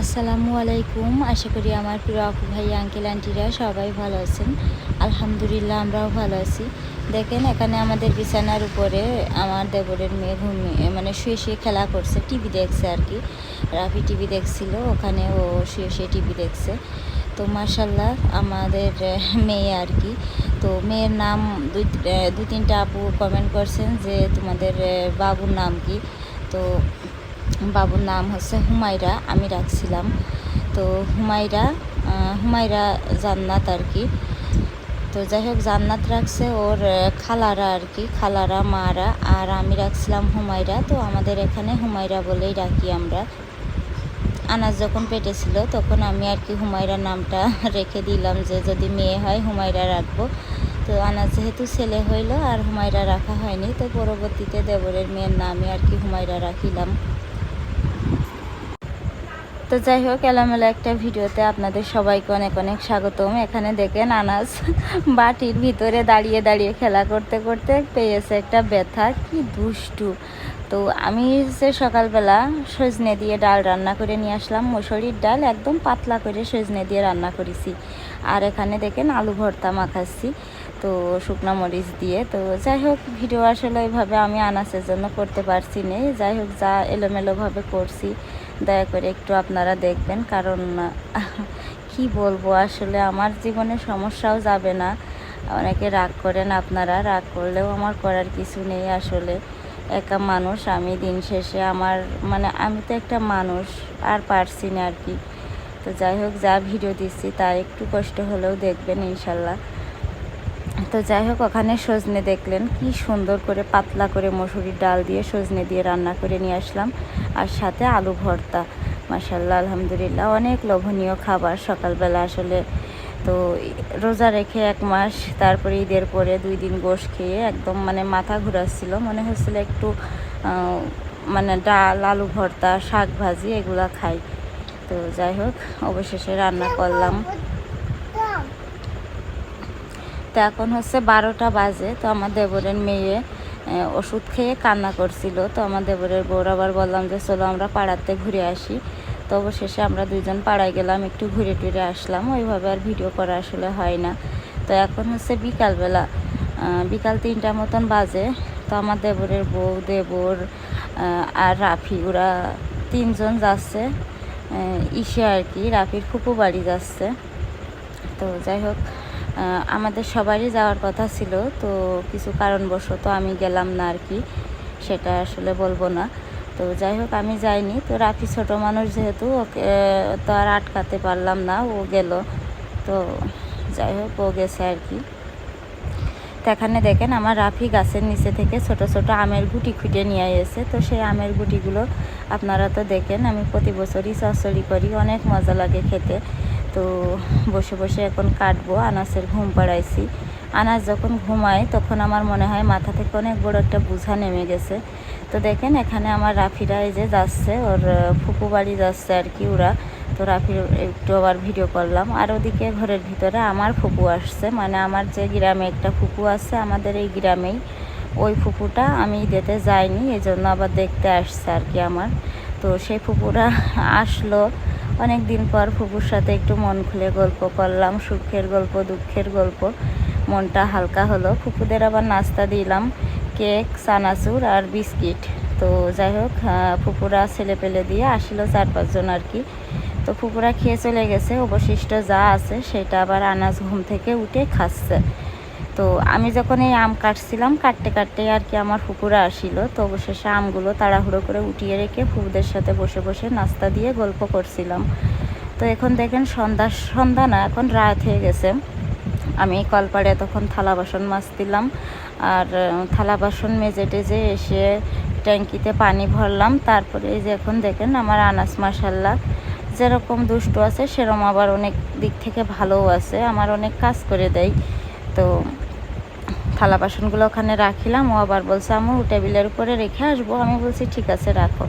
আসসালামু আলাইকুম। আশা করি আমার প্রিয় আপু ভাই আঙ্কেল আন্টিরা সবাই ভালো আছেন। আলহামদুলিল্লাহ আমরাও ভালো আছি। দেখেন, এখানে আমাদের বিছানার উপরে আমার দেবরের মেয়ে ঘুমিয়ে মানে শুয়ে শুয়ে খেলা করছে, টিভি দেখছে আর কি। রাফি টিভি দেখছিল, ওখানে ও শুয়ে শুয়ে টিভি দেখছে। তো মার্শাল্লাহ আমাদের মেয়ে আর কি। তো মেয়ের নাম দুই দু তিনটা আপু কমেন্ট করছেন যে তোমাদের বাবুর নাম কি? তো বাবুর নাম হচ্ছে হুমায়রা, আমি রাখছিলাম। তো হুমায়রা হুমায়রা জান্নাত আর কি। তো যাই হোক, জান্নাত রাখছে ওর খালারা আর কি, খালারা, মারা। আর আমি রাখছিলাম হুমায়রা। তো আমাদের এখানে হুমায়রা বলেই রাখি আমরা। আনাজ যখন পেটে ছিল, তখন আমি আর কি হুমায়রা নামটা রেখে দিলাম যে যদি মেয়ে হয় হুমায়রা রাখব। তো আনাজ যেহেতু ছেলে হইল আর হুমায়রা রাখা হয়নি, তো পরবর্তীতে দেবরের মেয়ের নামে আর কি হুমায়রা রাখিলাম। তো যাই হোক, এলোমেলো একটা ভিডিওতে আপনাদের সবাইকে অনেক অনেক স্বাগতম। এখানে দেখেন আনাস বাটির ভিতরে দাঁড়িয়ে দাঁড়িয়ে খেলা করতে করতে পেয়েছে একটা ব্যথা। কি দুষ্টু। তো আমি যে সকালবেলা সজনে দিয়ে ডাল রান্না করে নিয়ে আসলাম, মুসুরির ডাল একদম পাতলা করে সজনে দিয়ে রান্না করেছি। আর এখানে দেখেন আলু ভর্তা মাখাচ্ছি, তো শুকনো মরিচ দিয়ে। তো যাই হোক, ভিডিও আসলে ওইভাবে আমি আনাসের জন্য করতে পারছি না। যাই হোক, যা এলোমেলোভাবে করছি। দয়া করে একটু আপনারা দেখবেন, কারণ, কি বলব, আসলে আমার জীবনে সমস্যাও যাবে না। অনেকে রাগ করেন আপনারা, রাগ করলেও আমার করার কিছু নেই আসলে। একা মানুষ, আমি দিন শেষে আমার মানে আমি তো একটা মানুষ, আর পারছি না আর কি। তো যাই হোক, যা ভিডিও দিচ্ছি, তা একটু কষ্ট হলেও দেখবেন, ইনশাল্লাহ। তো যাই হোক, ওখানে সজনে দেখলেন। কি সুন্দর করে পাতলা করে মসুরির ডাল দিয়ে সজনে দিয়ে রান্না করে নিয়ে আসলাম। আর সাথে আলু ভর্তা। মাসাল্লাহ আলহামদুলিল্লাহ, অনেক লোভনীয় খাবার সকালবেলা আসলে। তো রোজা রেখে এক মাস, তারপরে ঈদের পরে দুই দিন গোশ খেয়ে একদম মানে মাথা ঘুরাচ্ছিল। মনে হচ্ছিল একটু মানে ডাল, আলু ভর্তা শাক ভাজি এগুলা খাই। তো যাই হোক, অবশেষে রান্না করলাম। তো এখন হচ্ছে বারোটা বাজে, তো আমার দেবরের মেয়ে ওষুধ খেয়ে কান্না করছিল। তো আমার দেবরের বউর আবার বললাম যে, চলো আমরা পাড়াতে ঘুরে আসি। তো অবশেষে আমরা দুইজন পাড়ায় গেলাম, একটু ঘুরে টুরে আসলাম। ওইভাবে আর ভিডিও করা আসলে হয় না। তো এখন হচ্ছে বিকালবেলা বিকাল তিনটা মতন বাজে। তো আমার দেবরের বউ, দেবর আর রাফি, ওরা তিনজন যাচ্ছে। ইসে আর কি, রাফির ফুপু বাড়ি যাচ্ছে। তো যাই হোক আমাদের সবারই যাওয়ার কথা ছিল, তো কিছু কারণবশত আমি গেলাম না আর কি, সেটা আসলে বলব না। তো যাই হোক, আমি যাইনি। তো রাফি ছোট মানুষ যেহেতু, ওকে তো আর আটকাতে পারলাম না, ও গেল। তো যাই হোক, ও গেছে আর কি। এখানে দেখেন, আমার রাফি গাছের নিচে থেকে ছোট ছোট আমের গুটি খুঁটে নিয়ে এসে, তো সেই আমের গুটিগুলো আপনারা তো দেখেন, আমি প্রতি বছরই চচ্চড়ি করি, অনেক মজা লাগে খেতে। তো বসে বসে এখন কাটবো, আনাসের ঘুম পাড়াইছি। আনাস যখন ঘুমায়, তখন আমার মনে হয় মাথা থেকে অনেক বড় একটা বোঝা নেমে গেছে। তো দেখেন, এখানে আমার রাফিরা এই যে যাচ্ছে, ওর ফুপু বাড়ি যাচ্ছে আর কি ওরা। তো রাফির একটু আবার ভিডিও করলাম। আর ওদিকে ঘরের ভিতরে আমার ফুপু আসছে। মানে আমার যে গ্রামে একটা ফুপু আছে, আমাদের এই গ্রামেই। ওই ফুপুটা আমি দিতে যাইনি এই জন্য আবার দেখতে আসছে আর কি আমার। তো সেই ফুপুরা আসলো। অনেক দিন পর ফুপুর সাথে একটু মন খুলে গল্প করলাম, সুখের গল্প, দুঃখের গল্প। মনটা হালকা হলো। ফুপুদের আবার নাস্তা দিলাম, কেক, চানাচুর আর বিস্কিট। তো যাই হোক ফুপুরা ছেলে পেলে দিয়ে আসলো চার পাঁচজন আর কি। তো ফুপুরা খেয়ে চলে গেছে। অবশিষ্ট যা আছে সেটা আবার আনাজ ঘুম থেকে উঠে খাচ্ছে। তো আমি যখন এই আম কাটছিলাম, কাটতে কাটতে আর কি আমার ফুপুরা আসিল। তো অবশেষে আমগুলো তাড়াহুড়ো করে উঠিয়ে রেখে ফুপুদের সাথে বসে বসে নাস্তা দিয়ে গল্প করছিলাম। তো এখন দেখেন সন্ধ্যা সন্ধ্যা না, এখন রাত হয়ে গেছে। আমি কলপাড়ে তখন থালা বাসন মাজছিলাম আর থালা বাসন মেজে টেজে এসে ট্যাঙ্কিতে পানি ভরলাম। তারপরে এই যে এখন দেখেন আমার আনাস মাসাল্লাহ যেরকম দুষ্টু আছে সেরকম আবার অনেক দিক থেকে ভালোও আছে, আমার অনেক কাজ করে দেয়। তো থালা বাসনগুলো ওখানে রাখিলাম। ও আবার বলছে আমু টেবিলের উপরে রেখে আসব। আমি বলছি, ঠিক আছে, রাখো।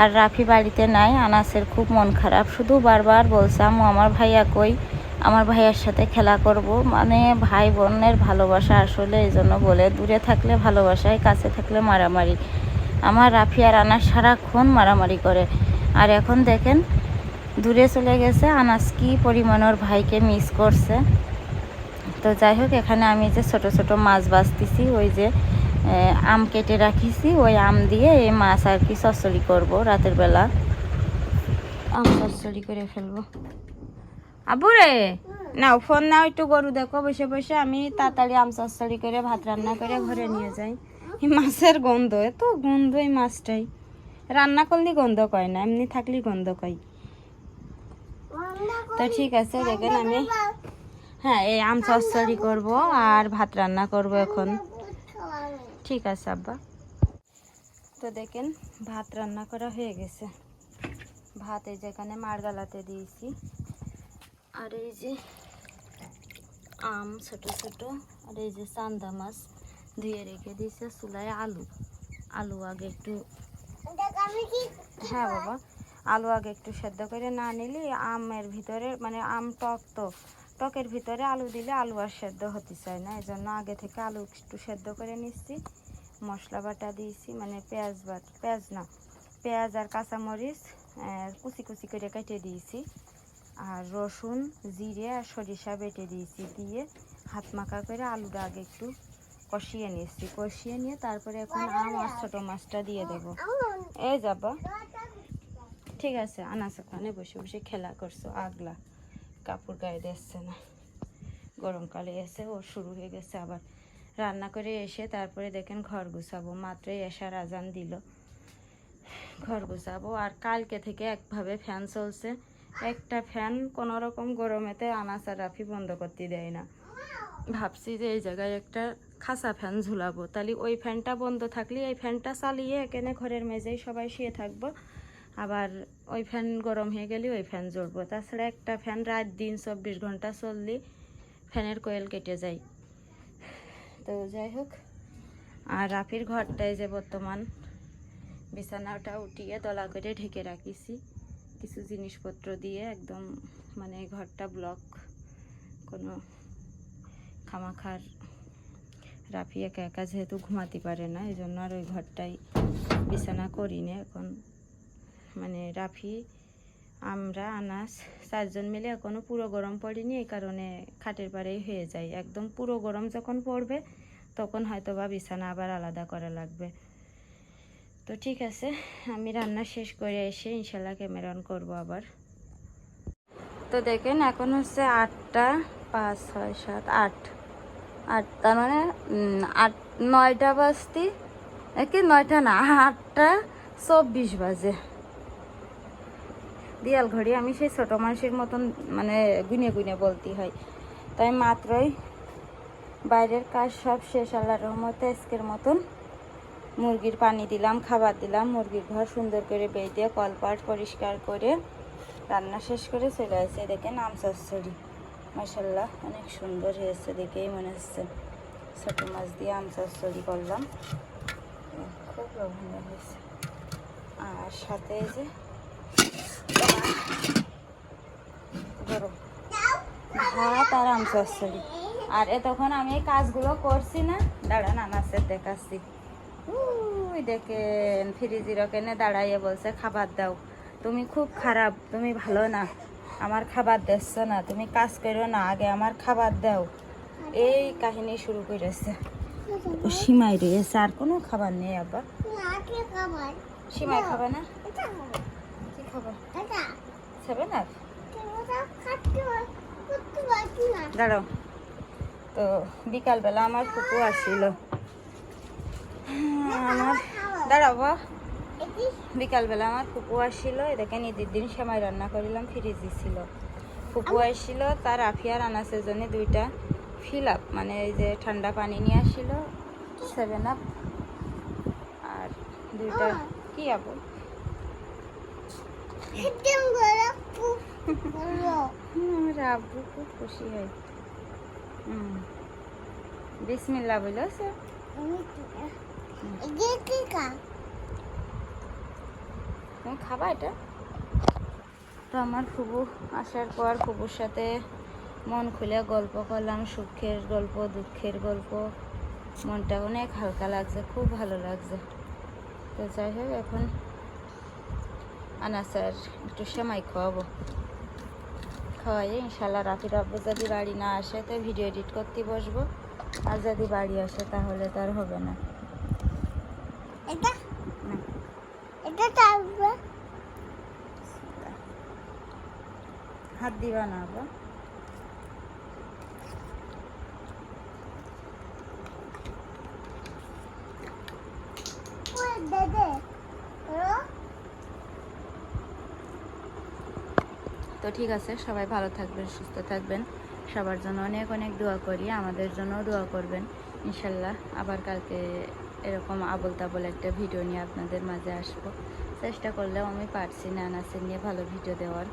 আর রাফি বাড়িতে নাই, আনাসের খুব মন খারাপ। শুধু বারবার বলছে আমু আমার ভাইয়া কই? আমার ভাইয়ার সাথে খেলা করব। মানে ভাই বোনের ভালোবাসা আসলে এই জন্য বলে, দূরে থাকলে ভালোবাসায়, কাছে থাকলে মারামারি। আমার রাফি আর আনাস সারাক্ষণ মারামারি করে। আর এখন দেখেন, দূরে চলে গেছে। আনাস কি পরিমাণ ওর ভাইকে মিস করছে। তো যাই হোক এখানে আমি যে ছোট ছোট মাছ বাছতেছি ওই যে আম কেটে রাখিছি, ওই আম দিয়ে এই মাছ আর কি চচ্চড়ি করব রাতের বেলা। আম চচ্চড়ি করে ফেলব। আবু রে নাও, ফোন নাও একটু গরু দেখো, বসে বসে আমি তাড়াতাড়ি আম চচ্চড়ি করে, ভাত রান্না করে ঘরে নিয়ে যাই। এই মাছের গন্ধ, এত গন্ধ এই মাছটাই। রান্না করলে গন্ধ কয় না, এমনি থাকলে গন্ধ কয়। তো ঠিক আছে, দেখেন আমি হ্যাঁ এই আম চচ্চড়ি করব আর ভাত রান্না করব এখন। ঠিক আছে, আব্বা। তো দেখেন, ভাত রান্না করা হয়ে গেছে। ভাত এই যেখানে মারগালাতে দিয়েছি। আর এই যে আম ছোট ছোট, আর এই যে চান্দা মাছ ধুয়ে রেখে দিয়েছে চুলায় আলু। আলু আগে একটু হ্যাঁ বাবা। আলু আগে একটু সেদ্ধ করে না নিলে আমের ভিতরে মানে আম টক তো টকের ভিতরে আলু দিলে আলু আর সেদ্ধ হতে চায় না। এই জন্য আগে থেকে আলু একটু সেদ্ধ করে নিচ্ছি। মশলা বাটা দিয়েছি মানে পেঁয়াজ বাট, পেঁয়াজ না, পেঁয়াজ আর কাঁচামরিচ কুচি কুচি করে কেটে দিয়েছি। আর রসুন, জিরে আর সরিষা বেটে দিয়েছি, দিয়ে হাত মাখা করে আলুটা আগে একটু কষিয়ে নিয়েছি। কষিয়ে নিয়ে তারপরে এখন আম আর ছোটো মাছটা দিয়ে দেবো। এই যাবা ঠিক আছে, আনাস ওখানে বসে বসে খেলা করছ, আগলা। কাপড় গায়ে দিচ্ছে না। গরমকালে এসে ও শুরু হয়ে গেছে আবার। রান্না করে এসে তারপরে দেখেন ঘর গুছাবো, মাত্রই এসার আজান দিল। ঘর গুছাবো আর কালকে থেকে একভাবে ফ্যান চলছে। একটা ফ্যান কোনো রকম গরমেতে আর রাফি বন্ধ করতে দেয় না। ভাবছি যে এই জায়গায় একটা খাসা ফ্যান ঝুলাবো। তাহলে ওই ফ্যানটা বন্ধ থাকলে এই ফ্যানটা চালিয়ে এখানে ঘরের মেঝেই সবাই শুয়ে থাকব। আবার ওই ফ্যান গরম হয়ে গেলে ওই ফ্যান জ্বলবো। তাছাড়া একটা ফ্যান রাত দিন চব্বিশ ঘণ্টা চললে ফ্যানের কোয়েল কেটে যায়। তো যাই হোক, আর রাফির ঘরটায় যে বর্তমান বিছানাটা উঠিয়ে দলা করে ঢেকে রাখিছি, কিছু জিনিসপত্র দিয়ে একদম মানে ঘরটা ব্লক কোনো খামাখার রাফি একা একা যেহেতু ঘুমাতে পারে না এই জন্য আর ওই ঘরটাই বিছানা করি না এখন। মানে রাফি, আমরা, আনাস, চারজন মিলে এখনও পুরো গরম পড়েনি, এই কারণে খাটের পাড়েই হয়ে যায়। একদম পুরো গরম যখন পড়বে, তখন হয়তো বা বিছানা আবার আলাদা করা লাগবে। তো ঠিক আছে, আমি রান্না শেষ করে এসে ইনশাল্লাহ ক্যামেরা অন করব আবার। তো দেখেন, এখন হচ্ছে আটটা পাঁচ, ছয়, সাত, আট। আট, তার মানে আট, নয়টা বাজতি কি, নয়টা না, আটটা চব্বিশ বাজে। দিয়াল ঘড়ি আমি সেই ছোটো মানুষের মতন মানে গুনে গুনে বলতে হয়। তাই মাত্রই বাইরের কাজ সব শেষ আল্লাহ রহমতে আজকের মতন মুরগির পানি দিলাম, খাবার দিলাম, মুরগির ঘর সুন্দর করে বেয়ে দিয়ে কলপাট পরিষ্কার করে রান্না শেষ করে চলে আসে দেখেন আম চচ্চড়ি মাসাল্লাহ অনেক সুন্দর হয়েছে দেখেই মনে হচ্ছে। ছোটো মাছ দিয়ে আম চচ্চড়ি করলাম। খুব লোভনীয় হয়েছে। আর সাথে যে গরম ভাত আর আম চচ্চড়ি। আর এ তখন আমি এই কাজগুলো করছি না দাঁড়ান আনাসের দেখাচ্ছি। উই দেখেন ফ্রিজির ওখানে দাঁড়াইয়ে বলছে খাবার দাও। তুমি খুব খারাপ তুমি ভালো না। আমার খাবার দিচ্ছ না তুমি কাজ করো না আগে আমার খাবার দাও। এই কাহিনী শুরু করেছে ও সীমাই রয়েছে আর কোনো খাবার নেই আবার সীমাই খাবে না। সেভেন আপ দাঁড়াও। তো বিকালবেলা আমার ফুপু আসছিল আমার দাঁড়াও বা বিকালবেলা আমার ফুপু আসছিল দেখেন ঈদের দিন সেমাই রান্না করিলাম ফ্রিজে ছিল। ফুপু আসছিল তার আফিয়ার আনাসের জন্য দুইটা ফিল আপ মানে এই যে ঠান্ডা পানি নিয়ে আসছিল সেভেন আপ আর দুইটা কি আপু? আমার খুব খুশি হয়। খাবা এটা? তো আমার ফুবু আসার পর ফুবুর সাথে মন খুলে গল্প করলাম, সুখের গল্প, দুঃখের গল্প। মনটা অনেক হালকা লাগছে, খুব ভালো লাগছে। তো যাই হোক, এখন আনাসার একটু সেমাই খাওয়াবো। খাওয়াই ইনশাল্লাহ রাফির আব্বু যদি বাড়ি না আসে তো ভিডিও এডিট করতে বসবো। আর যদি বাড়ি আসে তাহলে তো আর হবে না। এটা? এটা হাত দিবা না আব্বা ওই দেদে ও তো ঠিক আছে, সবাই ভালো থাকবেন, সুস্থ থাকবেন। সবার জন্য অনেক অনেক দোয়া করি, আমাদের জন্য দোয়া করবেন। ইনশাল্লাহ আবার কালকে এরকম আবল তাবল একটা ভিডিও নিয়ে আপনাদের মাঝে আসব। চেষ্টা করলেও আমি পারছি না নাচের নিয়ে ভালো ভিডিও দেওয়ার।